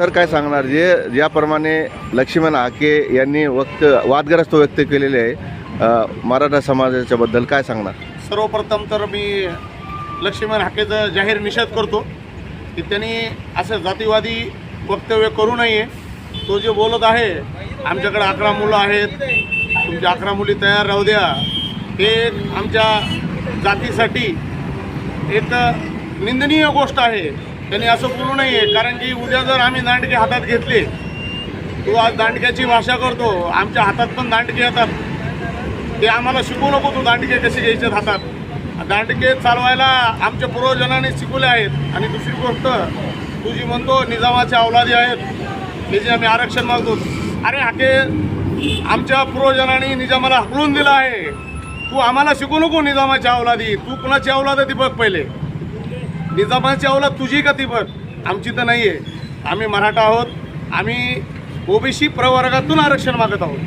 तर काय सांगणार जे ज्याप्रमाणे लक्ष्मण हाके यांनी वक्त वादग्रस्त व्यक्त केलेले आहे मराठा समाजाच्या बद्दल काय सांगणार? सर्वप्रथम तर मी लक्ष्मण हाकेचा जाहीर निषेध करतो की त्यांनी असं जातीवादी वक्तव्य करू नये. तो जे बोलत आहे आमच्याकडे अकरा मुलं आहेत तुमच्या अकरा मुली तयार राहू द्या. हे आमच्या जातीसाठी एक निंदनीय गोष्ट आहे. त्यांनी असं बोलू नये कारण की उद्या जर आम्ही दांडके हातात घेतले तू आज दांडक्याची भाषा करतो आमच्या हातात पण दांडके येतात. ते आम्हाला शिकवू नको तू दांडके कसे घ्यायचे हातात. दांडके चालवायला आमच्या पूर्वजनाने शिकवले आहेत. आणि दुसरी गोष्ट तू जी म्हणतो निजामाच्या अवलादी आहेत त्याचे आम्ही आरक्षण मागतो. अरे हाके आमच्या पूर्वजनांनी निजामाला हकलून दिलं आहे. तू आम्हाला शिकू नको निजामाच्या अवलादी तू कुणाची अवलाद आहे ती बघ पहिले. निजामाची अवलाद तुझी का ती बघ आमची तर नाही आहे आम्ही मराठा आहोत. आम्ही ओबीसी प्रवर्गातून आरक्षण मागत आहोत.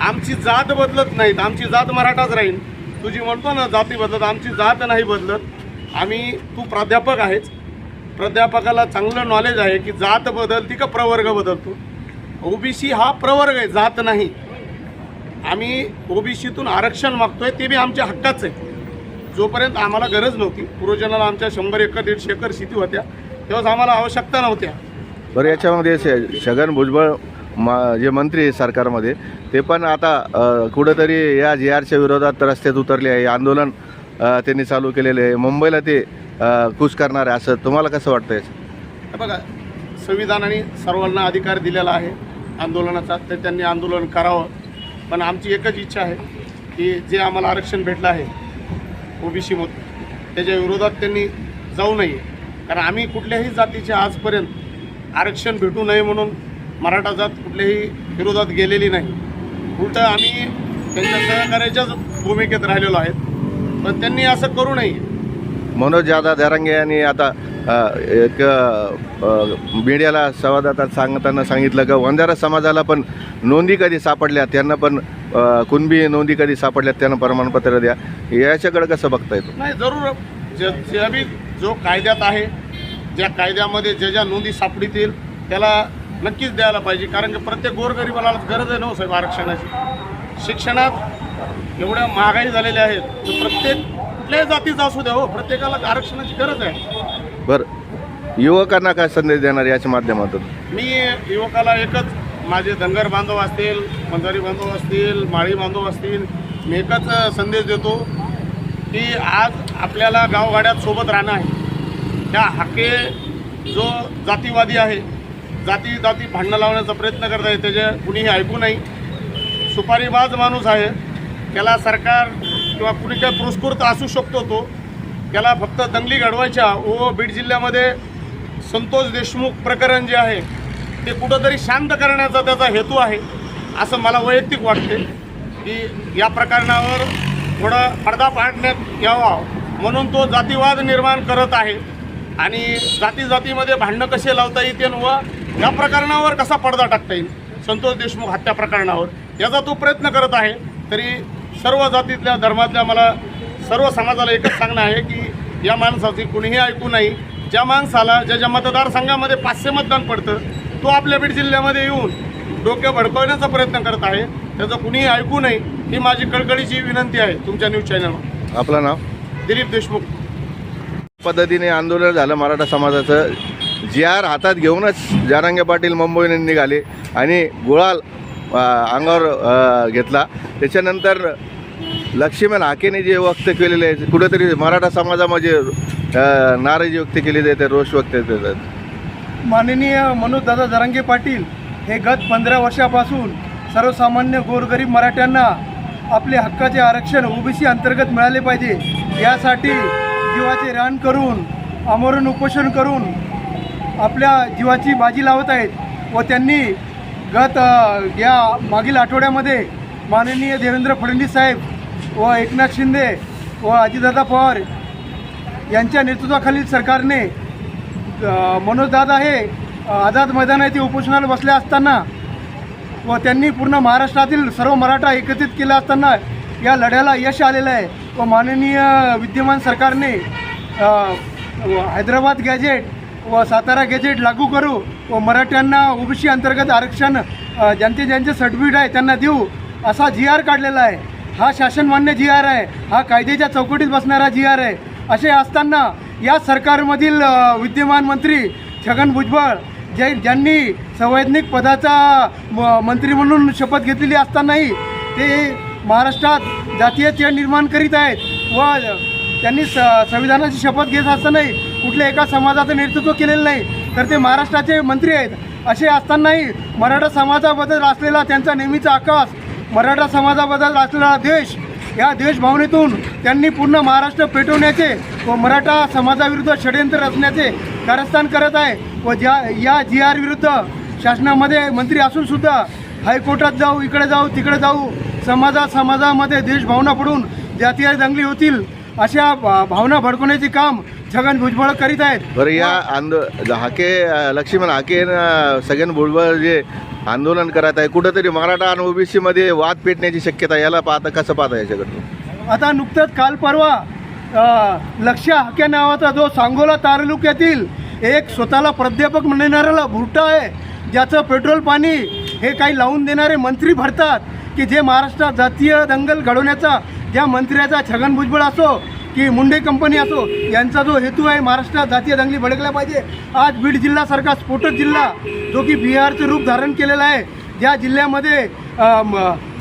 आमची जात बदलत नाहीत. आमची जात मराठाच राहील. तुझी म्हणतो ना जाती बदलत. आमची जात नाही बदलत. आम्ही तू प्राध्यापक आहेच प्राध्यापकाला चांगलं नॉलेज आहे की जात बदलती का प्रवर्ग बदलतो? ओबीसी हा प्रवर्ग आहे जात नाही. आम्ही ओबीसीतून आरक्षण मागतोय ते बी आमच्या हक्काच आहे. जोपर्यंत आम्हाला गरज नव्हती पूर्वजनाला आमच्या शंभर एकर दीडशे एकर शेती होत्या तेव्हाच आम्हाला आवश्यकता नव्हत्या. बरं याच्यामध्ये श- छगन भुजबळ मा जे मंत्री आहे सरकारमध्ये ते पण आता अ, कुठंतरी या जी आरच्या विरोधात रस्त्यात उतरले आहे. आंदोलन अ, त्यांनी चालू केलेले आहे. मुंबईला ते अ, खुश करणार आहे असं तुम्हाला कसं वाटतं याचं? हे बघा संविधानाने सर्वांना अधिकार दिलेला आहे आंदोलनाचा तर त्यांनी आंदोलन करावं. पण आमची एकच इच्छा आहे की जे आम्हाला आरक्षण भेटलं आहे ओबीसीमधून त्याच्या विरोधात त्यांनी जाऊ नये. कारण आम्ही कुठल्याही जातीचे आजपर्यंत आरक्षण भेटू नये म्हणून मराठा जात कुठल्याही विरोधात गेलेली नाही. उलट आम्ही त्यांच्या सहकार्याच्याच भूमिकेत राहिलेलो आहेत. पण त्यांनी असं करू नये. मनोज जाधव दरांगे यांनी आता एक मीडियाला संवाददातात सांगताना सांगितलं का वंजारा समाजाला पण नोंदी कधी सापडल्या त्यांना पण कुणबी नोंदी कधी सापडल्या त्यांना प्रमाणपत्र द्या. याच्याकडे कसं बघता येतं नाही जरूर. जे जो कायद्यात आहे ज्या कायद्यामध्ये ज्या ज्या नोंदी सापडतील त्याला नक्कीच द्यायला पाहिजे. कारण की प्रत्येक गोरगरिबाला गरज आहे ना हो साहेब आरक्षणाची. शिक्षणात एवढ्या महागाई झालेल्या आहेत तर प्रत्येक कुठल्याही जातीचा असू द्या हो. प्रत्येकाला आरक्षणाची गरज आहे. बरं. युवकांना काय संदेश देणार याच्या माध्यमातून? मी युवकाला एकच माझे धनगर बांधव असतील मंजारी बांधव असतील माळी बांधव असतील मी एकच संदेश देतो की आज आपल्याला गावगाड्यात सोबत राहणं आहे. त्या हाके जो जातीवादी आहे जाती जाती भांडणं लावण्याचा प्रयत्न करत आहे त्याचे कुणीही ऐकू नाही. सुपारीबाज माणूस आहे त्याला सरकार किंवा कुणी काही पुरस्कृत असू शकतो तो त्याला फक्त दंगली घडवायच्या व बीड जिल्ह्यामध्ये संतोष देशमुख प्रकरण जे आहे ते कुठंतरी शांत करण्याचा त्याचा हेतू आहे असं मला वैयक्तिक वाटते. की या प्रकरणावर थोडं पडदा पाडण्यात यावा म्हणून तो जातीवाद निर्माण करत आहे. आणि जाती जातीमध्ये भांडणं कसे लावता येतील व या प्रकरणावर कसा पडदा टाकता येईल? संतोष देशमुख हत्या प्रकरणावर याचा तो प्रयत्न करत आहे तरी सर्व जातीतल्या धर्मातल्या मला सर्व समाजाला एकच सांगणं आहे की या माणसाची कुणीही ऐकू नाही. ज्या माणसाला ज्या ज्या मतदारसंघामध्ये पाचशे मतदान पडतं तो आपल्या बीड जिल्ह्यामध्ये येऊन डोके भडकवण्याचा प्रयत्न करत आहे. त्याचं कुणीही ऐकू नये ही माझी कळकळीची विनंती आहे तुमच्या न्यूज चॅनलवर. आपलं नाव? दिलीप देशमुख. पद्धतीने आंदोलन झालं मराठा समाजाचं. जी आर हातात घेऊनच जारांगे पाटील मुंबईने निघाले आणि गुळाल अंगावर घेतला. त्याच्यानंतर लक्ष्मण हाकेने जे व्यक्त केलेले आहे कुठेतरी मराठा समाजामध्ये नाराजी व्यक्त केली जाते रोष व्यक्त येतात माननीय मनोजदादा जरांगे पाटील हे गत पंधरा वर्षापासून सर्वसामान्य गोरगरीब मराठ्यांना आपले हक्काचे आरक्षण ओबीसी अंतर्गत मिळाले पाहिजे. यासाठी जीवाचे रान करून आमरण उपोषण करून आपल्या जीवाची बाजी लावत आहेत व त्यांनी गत या मागील आठवड्यामध्ये माननीय देवेंद्र फडणवीस साहेब व एकनाथ शिंदे व अजितदादा पवार यांच्या नेतृत्वाखालील सरकारने मनोजदादा हे आझाद मैदान येथे उपोषणाला बसले असताना व त्यांनी पूर्ण महाराष्ट्रातील सर्व मराठा एकत्रित केला असताना या लढ्याला यश आलेलं आहे. व माननीय विद्यमान सरकारने हैदराबाद गॅजेट व सातारा गेजेट लागू करू व मराठ्यांना ओबीसी अंतर्गत आरक्षण ज्यांचे ज्यांचे सर्टिफिकेट आहे त्यांना देऊ असा जी आर काढलेला आहे. हा शासनमान्य जी आर आहे. हा कायद्याच्या चौकटीत बसणारा जी आर आहे. असे असताना या सरकारमधील विद्यमान मंत्री छगन भुजबळ जे ज्यांनी संवैधानिक पदाचा म- मंत्री म्हणून शपथ घेतलेली असतानाही ते महाराष्ट्रात जातीय जातीयतेय निर्माण करीत आहेत व त्यांनी स संविधानाची शपथ घेत असतानाही कुठल्या एका समाजाचं नेतृत्व केलेलं नाही तर ते महाराष्ट्राचे मंत्री आहेत. असे असतानाही मराठा समाजाबद्दल असलेला त्यांचा नेहमीचा आकाश मराठा समाजाबद्दल असलेला देश या देशभावनेतून त्यांनी पूर्ण महाराष्ट्र पेटवण्याचे व मराठा समाजाविरुद्ध षडयंत्र रचण्याचे कारस्थान करत आहे. व ज्या या जी आर विरुद्ध शासनामध्ये मंत्री असूनसुद्धा हायकोर्टात जाऊ इकडे जाऊ तिकडे जाऊ समाजा समाजामध्ये देशभावना पडून जातीय दंगली होतील अशा भा- भावना भडकवण्याचे काम छगन भुजबळ करीत आहेत बरं या आंदो हाके लक्ष्मण हाके अं, सगळ्यां भुजबळ जे आंदोलन करत आहे कुठंतरी मराठा आणि ओबीसी मध्ये वाद पेटण्याची शक्यता. याला पाहता कसं पाहता याच्याकडून आता नुकतंच काल परवा अ, लक्ष हाक्या नावाचा जो सांगोला तालुक्यातील एक स्वतःला प्राध्यापक म्हणणाऱ्याला भुरटा आहे ज्याचं पेट्रोल पाणी हे काही लावून देणारे मंत्री भरतात की जे महाराष्ट्रात जातीय दंगल घडवण्याचा ज्या मंत्र्याचा छगन भुजबळ असो की मुंडे कंपनी असो यांचा जो हेतू आहे महाराष्ट्रात जातीय दंगली भडकल्या पाहिजे. आज बीड जिल्ह्यासारखा स्फोटक जिल्हा जो की बिहारचं रूप धारण केलेला आहे ज्या जिल्ह्यामध्ये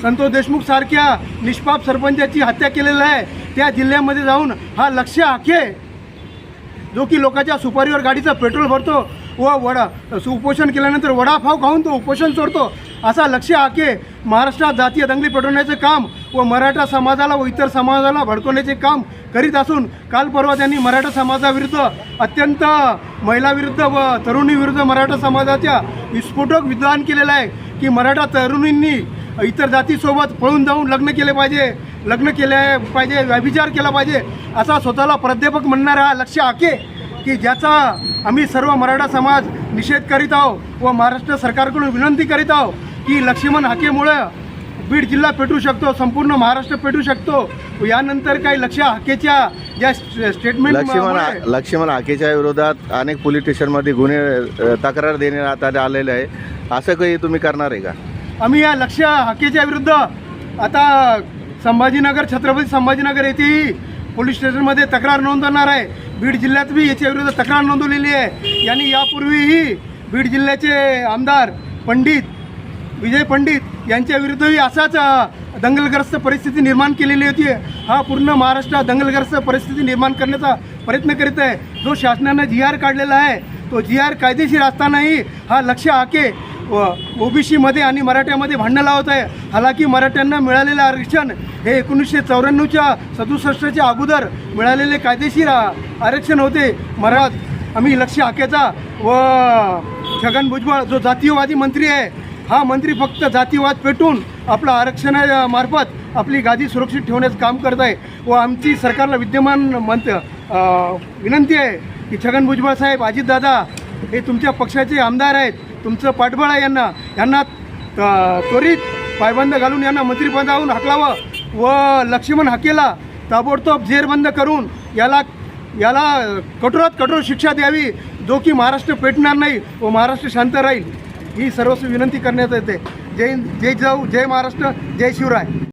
संतोष देशमुख सारख्या निष्पाप सरपंचाची हत्या केलेली आहे त्या जिल्ह्यामध्ये जाऊन हा लक्ष आखे. जो की लोकांच्या सुपारीवर गाडीचं पेट्रोल भरतो व वडा उपोषण केल्यानंतर वडापाव खाऊन तो उपोषण सोडतो. असा लक्ष आखे महाराष्ट्रात जातीय दंगली पेटवण्याचे काम व मराठा समाजाला व इतर समाजाला भडकवण्याचे काम करीत असून काल परवा त्यांनी मराठा समाजाविरुद्ध अत्यंत महिलाविरुद्ध व तरुणीविरुद्ध मराठा समाजाच्या विस्फोटक विधान केलेलं आहे की मराठा तरुणींनी इतर जातीसोबत पळून जाऊन लग्न केले पाहिजे लग्न केले पाहिजे व्यभिचार केला पाहिजे असा स्वतःला प्राध्यापक म्हणणारा हा लक्ष आके की ज्याचा आम्ही सर्व मराठा समाज निषेध करीत आहोत व महाराष्ट्र सरकारकडून विनंती करीत आहोत. की लक्ष्मण हाकेमुळं बीड जिल्हा पेटू शकतो संपूर्ण महाराष्ट्र पेटू शकतो. यानंतर काही लक्ष हाकेच्या ज्या स्टेटमेंट लक्ष्मण लक्ष्मण हाकेच्या विरोधात अनेक पोलीस स्टेशनमध्ये गुन्हे तक्रार देण्यात आता आलेले आहे. असं काही तुम्ही करणार आहे का? आम्ही या लक्ष हाकेच्या विरुद्ध आता संभाजीनगर छत्रपती संभाजीनगर येथेही पोलीस स्टेशनमध्ये तक्रार नोंदवणार आहे. बीड जिल्ह्यात बी याच्या विरुद्ध तक्रार नोंदवलेली आहे. यांनी यापूर्वीही बीड जिल्ह्याचे आमदार पंडित विजय पंडित यांच्या विरुद्धही असाच दंगलग्रस्त परिस्थिती निर्माण केलेली होती. हा पूर्ण महाराष्ट्रात दंगलग्रस्त परिस्थिती निर्माण करण्याचा प्रयत्न करीत आहे. जो शासनानं जी आर काढलेला आहे तो जी आर कायदेशीर असतानाही हा लक्ष आके व ओबीसीमध्ये आणि मराठ्यामध्ये भांडणं लावत आहे. हालाकी मराठ्यांना मिळालेलं आरक्षण हे एकोणीसशे चौऱ्याण्णवच्या सदुसष्टच्या अगोदर मिळालेले कायदेशीर आरक्षण होते. मराठ आम्ही लक्ष आकेचा व छगन भुजबळ जो जातीयवादी मंत्री आहे हा मंत्री फक्त जातीवाद पेटून आपलं आरक्षणामार्फत आपली गादी सुरक्षित ठेवण्याचं काम करत आहे. व आमची सरकारला विद्यमान मंत विनंती आहे की छगन भुजबळ साहेब अजितदादा हे तुमच्या पक्षाचे आमदार आहेत. तुमचं पाठबळ आहे यांना. यांना त्वरित पायबंद घालून यांना मंत्रिपदावरून हाकलावं व लक्ष्मण हाकेला ताबडतोब झेरबंद करून याला याला कठोरात कठोर शिक्षा द्यावी. जो की महाराष्ट्र पेटणार नाही व महाराष्ट्र शांत राहील. ही सर्वस्व विनंती करण्यात येते. जय जय जाऊ जय महाराष्ट्र जय शिवराय.